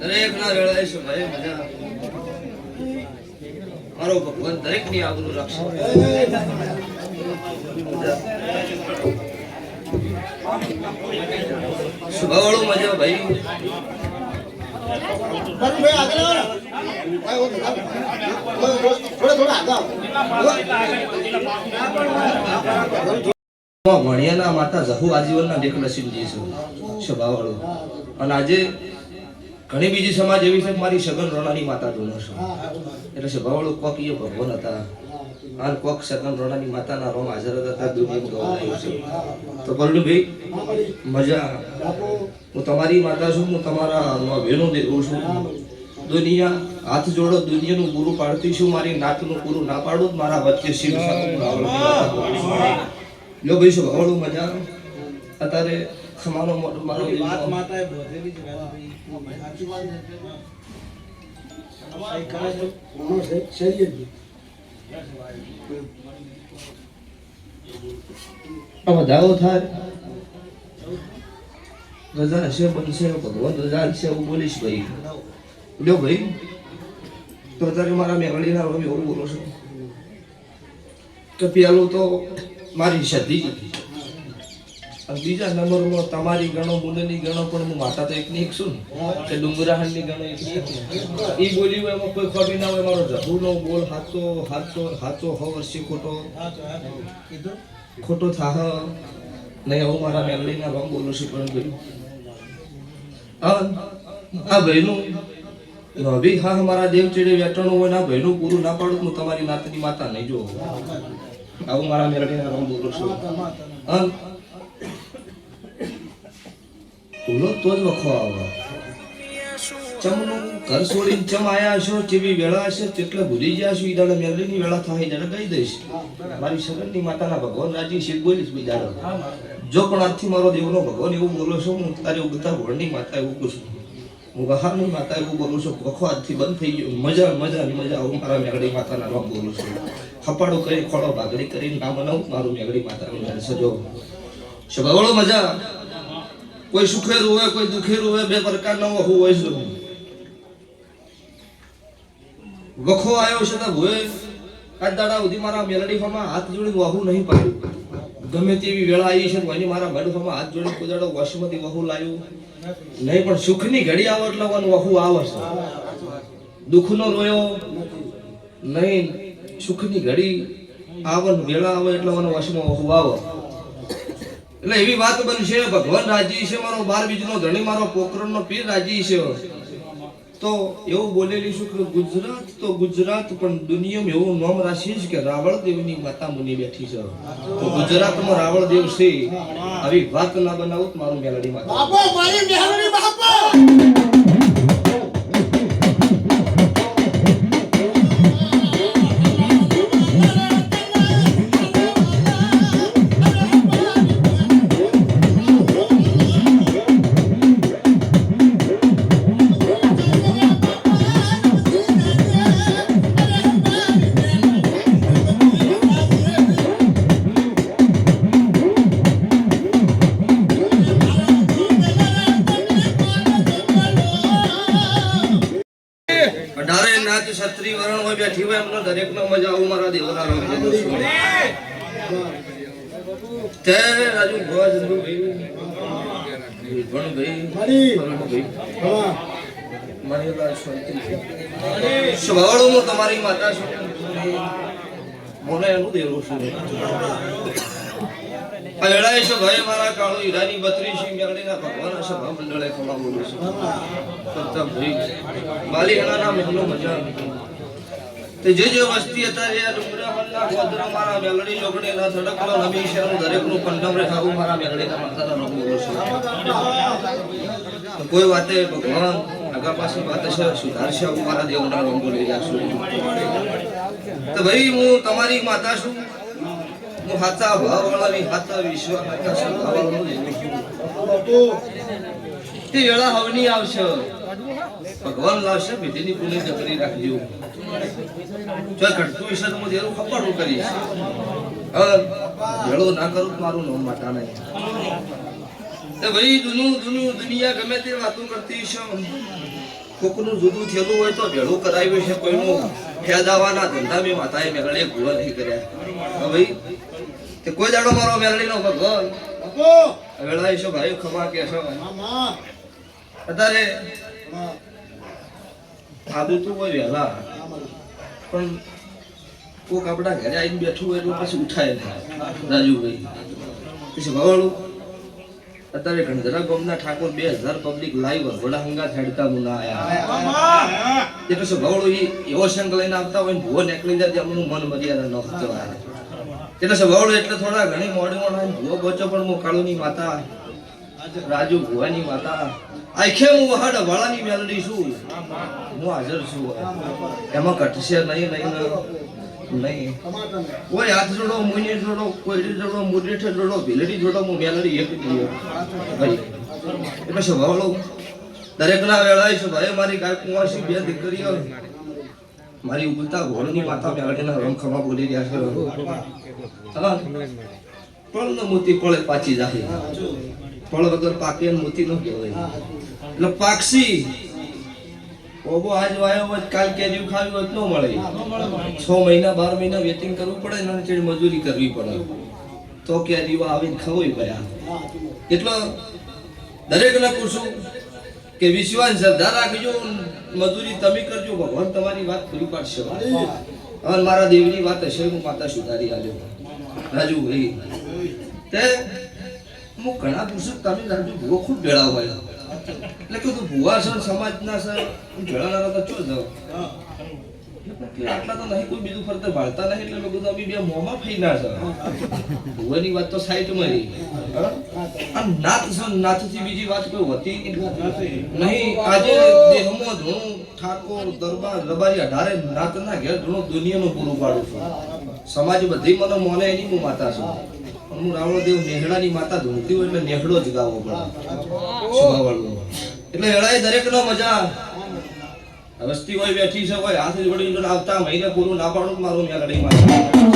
દરેક ના મારો ભગવાન દરેકની આગળ રાખશે સ્વભાવવાળું મજા ભાઈ. થોડા થોડા આગળ આવો. ભણિયાના માતા ઝહુ આજીવનના દેખ નસીબજી છે, સ્વભાવવાળું. અને આજે ઘણી બીજી સમાજ એવી છે મારી સગન રોણાની માતા ધૂનો છે. એટલે સ્વભાવવાળું કોક એ ભગવાન હતા. અને કોક સગન રોણાની માતાના રોમ હાજર હતા દુનિયા છે. તો પલ્લુભાઈ, મજા. હું તમારી માતા છું, હું તમારા બહેનો દેવું છું. દુનિયા હાથ જોડો દુનિયાનું પૂરું પાડતી છું મારી નાતનું પૂરું ના પાડું મારા વચ્ચે શિવ. લો ભાઈ શું ભાવડું મજા અત્યારે ખમાનો મોટો મારો વાત વધારો થાય? રજા હશે બનશે ભગવાન રજા હશે એવું બોલીશ ભાઈ. લ્યો ભાઈ. તો અત્યારે મારા મેઘડીના રોમ એવું બોલો છો. કે પેલું તો મારી સધી હતી બીજા નંબરમાં તમારી ગણો મુંડની ગણો, પણ હું માતા તો એકની એક છું કે ડુંગરાહણની ગણો એક. એ બોલી હોય એમાં કોઈ ખોટી ના હોય, મારો જહુનો બોલ, હાથો હાથો હાથો, હો વર્ષી ખોટો. ખોટો થાહ. નહીં, હું મારા મેલડીના રોમ બોલું છું, પણ ભાઈ હા ભાઈનું ભાભી હા મારા દેવ ચેડે વેટણું હોય ના ભાઈનું પૂરું ના પાડું હું તમારી નાતની માતા નહીં જો આવું મારા મેલડીના રોમ બોલું છું. અન ભૂલો તો જ વખો આવે. ચમનું ઘર છોડીને ચમ આયા છો, જેવી વેળા હશે તેટલે ભૂલી ગયા છો ઈદાડે દાડે મેલડીની વેળા થાય ઈ દાડે કહી દઈશ. મારી સગનની માતાના ભગવાન રાજી શીખ બોલીશ બી દાડે જો પણ આજથી મારો દેવનો ભગવાન એવું બોલો છો, હું તારી ઉગતા ભોળની માતા એવું કહું છું. હું ગહારની માતા એવું બોલું છું. આજથી બંધ થઈ ગયું. મજા મજા મજા. હું મારા મેઘડી માતાના રોગ બોલું છું. ખપાડો કરી ખોળો ભાગડી કરીને ના બનાવું મારું મેઘડી માતાનું નામ સજો સ્વભાવળો મજા. કોઈ સુખેરું હોય, કોઈ દુખેરું હોય, બે પ્રકારનો વહુ હોય છે. વખો આવ્યો છે તો ભોએ આજ દાડા સુધી મારા મેલડીફામાં હાથ જોડી વહુ નહીં પાડ્યું ગમે તેવી વેળા આવી છે અને મારા મેલડીફામાં હાથ જોડે કુદાડો વસમતી વહુ લાવ્યું નહીં, પણ સુખની ઘડી આવે એટલે મને વહુ આવે છે. દુઃખનો રોયો. નહીં, સુખની ઘડી આવન વેળા આવે એટલે મને વશમાં વહુ આવે. એટલે એવી વાત બનશે ભગવાન રાજી છે, મારો બાર બીજનો ધણી, મારો પોકરણનો પીર રાજી છે. તો એવું બોલેલી છું કે ગુજરાત તો ગુજરાત, પણ દુનિયામાં એવું નામ રાશિ કે રાવળ દેવની માતા મુનિ બેઠી છે. તો ગુજરાતમાં રાવળ દેવ છે. આવી વાત ના બનાવું મારું મેલડી માતા. બાપો! હોય એમનો મજા આવું મારા દેવના તે રાજુ ભોજ ભાઈ હું. તમારી માતા છું? મને એનું દેવું છું. વેળાએ છે ભાઈ મારા કાળુ હીરાની બત્રીસી મેળડીના ભગવાન સભા મંડળે ખમા બોલું છું. કરતા ભાઈ માલી મજા તે જે જે વસ્તી હતા, એ આ ડુંગરા હણના ગોદરા મારા મેલડી જોગણી ના થડકલો નબી શેરું દરેકનું કંડમ રે ખાવું મારા મેલડીના માતાના છું. તો કોઈ વાતે ભગવાન આગા પાસે વાત છે, સુધારશે હું મારા દેવના રંગો રહ્યા છું તો ભાઈ, હું તમારી માતા છું. હું હાથા ભાવ વાળાની હાચા વિશ્વાસ હાચા સ્વભાવ વાળાનો દેવ છું બાપુ તે વેળા હવની આવશે. ભગવાન લાવશે, વિધિની પુણ્ય જકરી રાખજો. જો ઘટતું હશે તો હું દેરું ખપાડું કરીશ. હવે ના કરું મારું નામ માતા નહીં. તે ભાઈ દુનું દુનું દુનિયા ગમે તે વાતો કરતી છે કોકનું જુદું થયેલું હોય તો ભેળું કરાવ્યું છે કોઈનું ફેદાવાના ધંધા બી માતાએ મેળે ભૂલો નહીં કર્યા. ભાઈ તે કોઈ દાડો મારો મેળડીનો ભગવાન વેળાએ છો ભાઈ ખમા કે છો અત્યારે હા. આદુ કોઈ વહેલા? પણ કોક આપણા ઘરે આવીને બેઠું હોય તો પછી ઉઠાય નહીં. રાજુભાઈ. પછી ભવાળું અત્યારે ગણધરા ગામના ઠાકોર બે હજાર પબ્લિક લાઈવ વડા હંગા હેડતા મુના આયા. એ પછી ભવાળું એ એવો શંખ લઈને આવતા હોય ને ભૂવો નીકળી જાય અમનું મન મર્યાદા ન હોય એટલે શું ભવાળું એટલે થોડા ઘણી મોડી મોડા ભૂવો બચો પણ હું કાળુની માતા. રાજુ ભુવાની માતા. આખે હું વહાડ વાળાની મેલડી છું. હું હાજર છું. એમાં ઘટશે નહીં નહીં કોઈ હાથ જોડો, મુની જોડો, કોઈ જોડો મુરેઠ જોડો, ભીલડી જોડો, હું મેલડી એક ભાઈ એટલે શું ભાવલો દરેક ના ભાઈ, મારી ગાય કુંવાસી બે દીકરીઓ. મારી ઉગલતા ઘોડની માતા મેલડીના રમખમા બોલી રહ્યા છે. પણ મોતી કોળે પાછી જાય ફળ વગર પાકે મોતી ન કહેવાય. એટલે પાક્ષી ઓબો આજ વાયો હોય કાલ કેરીયું ખાવી હોય તો મળે. છ મહિના બાર મહિના વેટિંગ કરવું પડે ને અને ચેડી મજૂરી કરવી પડે. તો કેરીઓ આવીને ખવાઈ ગયા એટલો દરેકને પૂછું કે વિશ્વાસ શ્રદ્ધા રાખજો મજૂરી તમે કરજો ભગવાન તમારી વાત પૂરી પાડશે. અને મારા દેવની વાત હશે હું માતા સુધારી આવ્યો રાજુ ભાઈ તે હું ઘણા પુસ્તક તમે રાજુ ભૂવો ખૂબ હોય એટલે કીધું ભુવા છે ને સર હું ભેળાના તો જાવ કે આટલા તો નહીં, કોઈ બીજું ફરતે ભાળતા નહીં, એટલે મેં કીધું બે મોંમાં ફઈના સર ભુવાની વાત તો સાઈડમાં રહી નાથ છે નાથથી બીજી વાત કોઈ હોતી નહીં. આજે દેહમો ધૂણું, ઠાકોર, દરબાર રબારી અઢારે નાતના ઘેર ધૂણું દુનિયાનું પૂરું પાડું છું. સમાજ બધી મને મોને એની હું માતા છું. હું રાવણદેવ નેહડાની માતા ધૂણતી હોય એટલે નેહડો જ ગાવો પડે. એટલે દરેક દરેકનો મજા. વસ્તી હોય, બેઠી છે હોય હાથ જોડી જોડે આવતા, મહિને પૂરું ના પાડું મારું મેં લડી મારું.